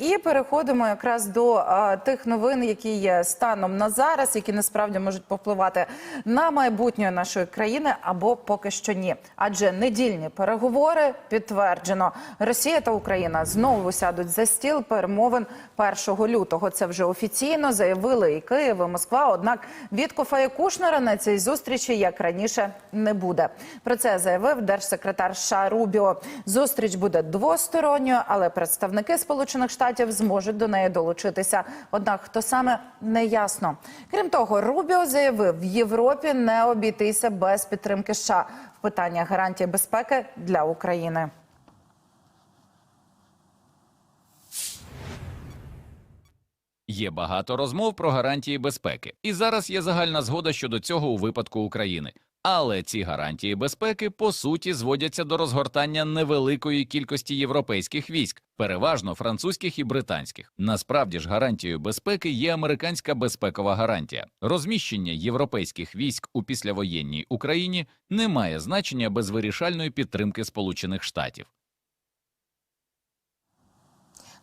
і переходимо якраз до а, тих новин, які є станом на зараз, які насправді можуть повпливати на майбутнє нашої країни або поки що ні. Адже недільні переговори підтверджено, Росія та Україна знову сядуть за стіл перемовин 1 лютого. Це вже офіційно заявили і Київ, і Москва. Однак Віткофа і Кушнера на цій зустрічі, як раніше, не буде. Про це заявив держсекретар США Рубіо. Зустріч буде двосторонньою, але представники Сполучених Штатів зможуть до неї долучитися. Однак хто саме не ясно. Крім того, Рубіо заявив, в Європі не обійтися без підтримки США в питаннях гарантії безпеки для України. Є багато розмов про гарантії безпеки, і зараз є загальна згода щодо цього у випадку України. Але ці гарантії безпеки по суті зводяться до розгортання невеликої кількості європейських військ, переважно французьких і британських. Насправді ж гарантією безпеки є американська безпекова гарантія. Розміщення європейських військ у післявоєнній Україні не має значення без вирішальної підтримки Сполучених Штатів.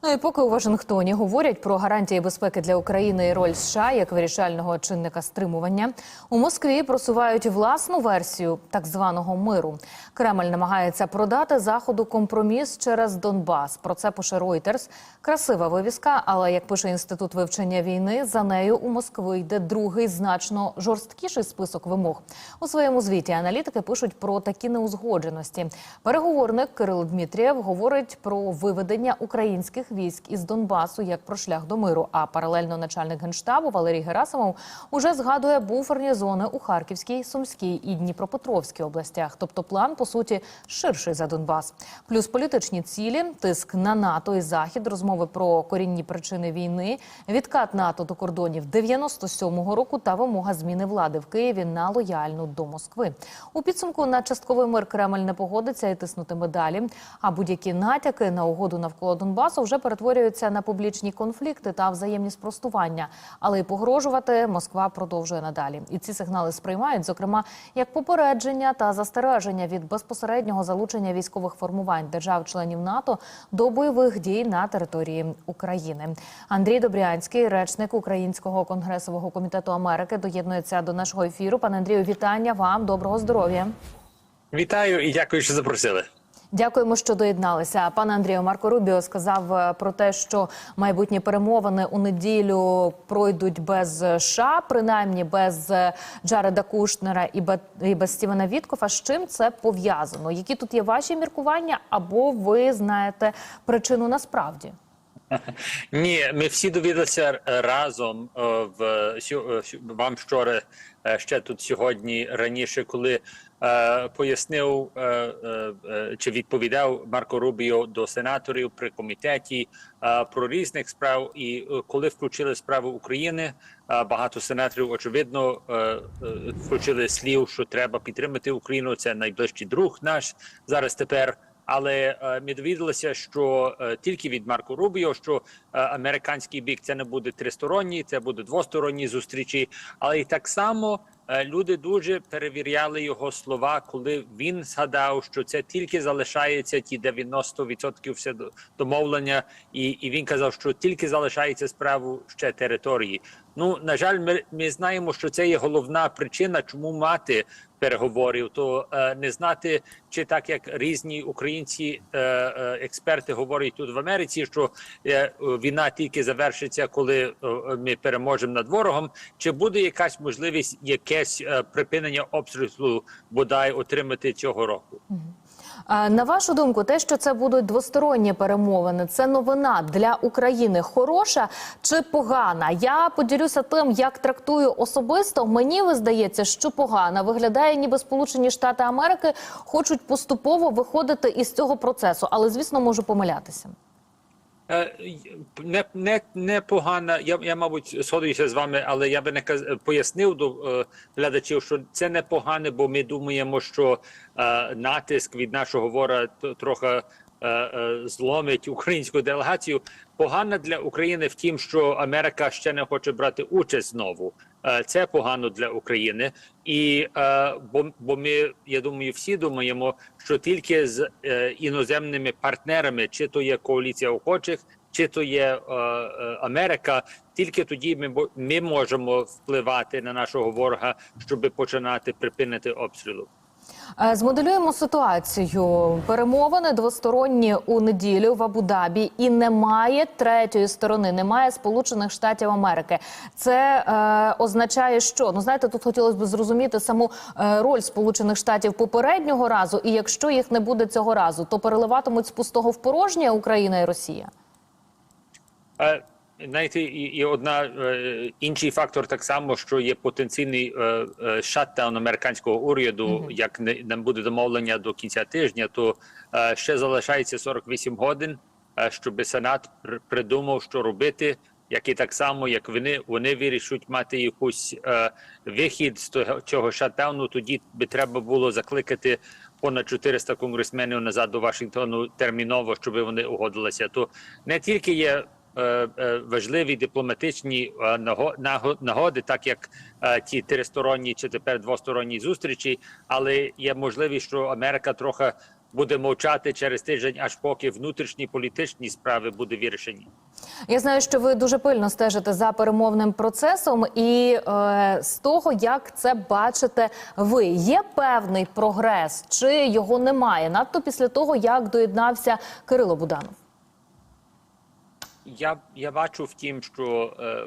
Ну і поки у Вашингтоні говорять про гарантії безпеки для України і роль США як вирішального чинника стримування, у Москві просувають власну версію так званого миру. Кремль намагається продати заходу компроміс через Донбас. Про це пише Reuters. Красива вивіска, але як пише інститут вивчення війни, за нею у Москви йде другий значно жорсткіший список вимог. У своєму звіті аналітики пишуть про такі неузгодженості. Переговорник Кирил Дмитрієв говорить про виведення українських військ із Донбасу як про шлях до миру. А паралельно начальник генштабу Валерій Герасимов уже згадує буферні зони у Харківській, Сумській і Дніпропетровській областях. Тобто план по суті ширший за Донбас. Плюс політичні цілі, тиск на НАТО і Захід, розмови про корінні причини війни, відкат НАТО до кордонів 97-го року та вимога зміни влади в Києві на лояльну до Москви. У підсумку на частковий мир Кремль не погодиться і тиснутиме далі. А будь-які натяки на угоду навколо Донбасу вже перетворюються на публічні конфлікти та взаємні спростування. Але й погрожувати Москва продовжує надалі. І ці сигнали сприймають, зокрема, як попередження та застереження від безпосереднього залучення військових формувань держав-членів НАТО до бойових дій на території України. Андрій Добрянський, речник Українського конгресового комітету Америки, доєднується до нашого ефіру. Пане Андрію, вітання вам, доброго здоров'я. Вітаю і дякую, що запросили. Дякуємо, що доєдналися. Пане Андрію, Марко Рубіо сказав е, про те, що майбутні перемовини у неділю пройдуть без США, принаймні без е, Джареда Кушнера і бе- і без Стівена Віткофа. З чим це пов'язано? Які тут є ваші міркування, або ви знаєте причину насправді? Ні, ми всі довідалися разом е, в вам вчора ще тут сьогодні раніше, коли пояснив е, е, е, чи відповідав Марко Рубіо до сенаторів при комітеті е, про різних справ. І е, коли включили справу України, е, багато сенаторів очевидно е, е, включили слів, що треба підтримати Україну. Це найближчий друг наш зараз тепер. Але е, ми довідалися, що е, тільки від Марко Рубіо, що е, американський бік це не буде тристоронні, це буде двосторонні зустрічі. Але і так само е, люди дуже перевіряли його слова, коли він згадав, що це тільки залишається ті 90% все домовлення, і, і він казав, що тільки залишається справу ще території. Ну на жаль, ми, ми знаємо, що це є головна причина, чому мати переговорів, то е, не знати, чи так як різні українці е, е, експерти говорять тут в Америці, що е, війна тільки завершиться, коли е, ми переможемо над ворогом, чи буде якась можливість якесь е, припинення обстрілу бодай отримати цього року? На вашу думку, те, що це будуть двосторонні перемовини, це новина для України хороша чи погана? Я поділюся тим, як трактую особисто. Мені здається, що погана виглядає, ніби Сполучені Штати Америки хочуть поступово виходити із цього процесу, але звісно можу помилятися. Е, Не, не, не погана. Я, я, мабуть, згодуюся з вами, але я би не каз... пояснив до е, глядачів, що це не погане, бо ми думаємо, що е, натиск від нашого вора трохи е, зломить українську делегацію. погана для України в тім, що Америка ще не хоче брати участь знову. Е, Це погано для України, і е, бо, бо ми, я думаю, всі думаємо, що тільки з е, іноземними партнерами, чи то є коаліція охочих, чи то є Америка. Тільки тоді ми ми можемо впливати на нашого ворога, щоб починати припинити обстрілу. Е, Змоделюємо ситуацію. Перемовини двосторонні у неділю в Абу-Дабі, і немає третьої сторони, немає Сполучених Штатів Америки. Це е, означає, що ну знаєте, тут хотілося б зрозуміти саму е, роль Сполучених Штатів попереднього разу. І якщо їх не буде цього разу, то переливатимуть з пустого в порожнє Україна і Росія. Знаєте, і, і одна е, інший фактор так само, що є потенційний е, е, шатдаун американського уряду. Як не, не буде домовлення до кінця тижня, то е, ще залишається 48 годин, е, щоб Сенат придумав, що робити. Як і так само, як вони вони вирішуть мати якусь е, вихід з того цього шатдауну, тоді би треба було закликати понад 400 конгресменів назад до Вашингтону терміново, щоб вони угодилися. То не тільки є важливі дипломатичні е, наго- наго- нагоди, так як е, ті тристоронні чи тепер двосторонні зустрічі, але є можливість, що Америка трохи буде мовчати через тиждень, аж поки внутрішні політичні справи будуть вирішені. Я знаю, що ви дуже пильно стежите за перемовним процесом, і е, з того, як це бачите, ви є певний прогрес, чи його немає? Надто після того, як доєднався Кирило Буданов. Я, я бачу втім, що е,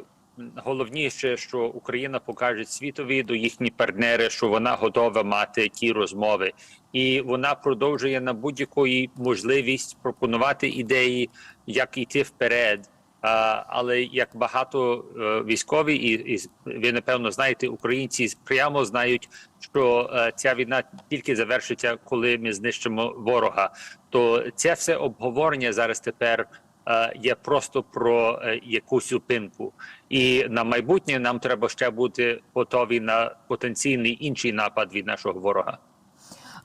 головніше, що Україна покаже світові до їхні партнери, що вона готова мати ті розмови, і вона продовжує на будь-якої можливість пропонувати ідеї, як йти вперед. А, але як багато е, військові, і, і ви напевно знаєте, українці прямо знають, що е, ця війна тільки завершиться, коли ми знищимо ворога. То це все обговорення зараз тепер є просто про е, якусь зупинку. І на майбутнє нам треба ще бути готові на потенційний інший напад від нашого ворога.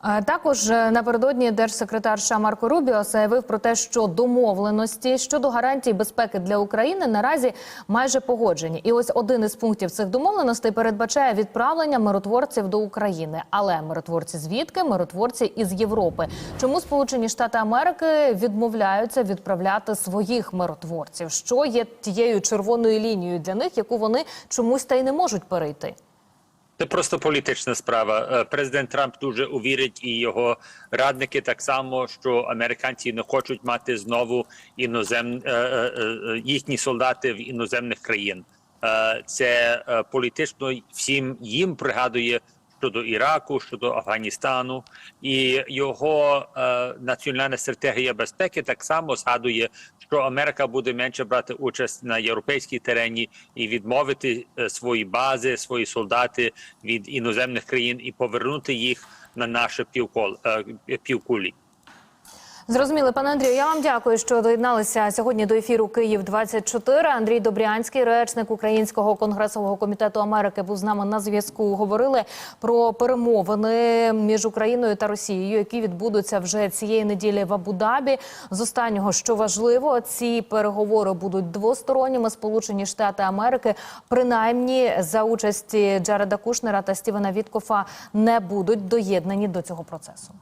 Також е, напередодні держсекретар США Марко Рубіо заявив про те, що домовленості щодо гарантій безпеки для України наразі майже погоджені. І ось один із пунктів цих домовленостей передбачає відправлення миротворців до України. Але миротворці звідки? Миротворці із Європи. Чому Сполучені Штати Америки відмовляються відправляти своїх миротворців? Що є тією червоною лінією для них, яку вони чомусь та й не можуть перейти? Це просто політична справа. Е, Президент Трамп дуже увірить, і його радники так само, що американці не хочуть мати знову інозем е, е, їхні солдати в іноземних країн. Це політично всім їм пригадує щодо Іраку, щодо Афганістану, і його е, національна стратегія безпеки так само згадує, що Америка буде менше брати участь на європейській терені і відмовити е, свої бази, свої солдати від іноземних країн і повернути їх на наше півкол е, півкулі. Зрозуміли, пане Андрію. Я вам дякую, що доєдналися сьогодні до ефіру Київ 24 Андрій Добрянський, речник Українського конгресового комітету Америки, був з нами на зв'язку. Говорили про перемовини між Україною та Росією, які відбудуться вже цієї неділі в Абу-Дабі. З останнього, що важливо, ці переговори будуть двосторонніми. Сполучені Штати Америки, принаймні за участі Джареда Кушнера та Стівена Віткофа, не будуть доєднані до цього процесу.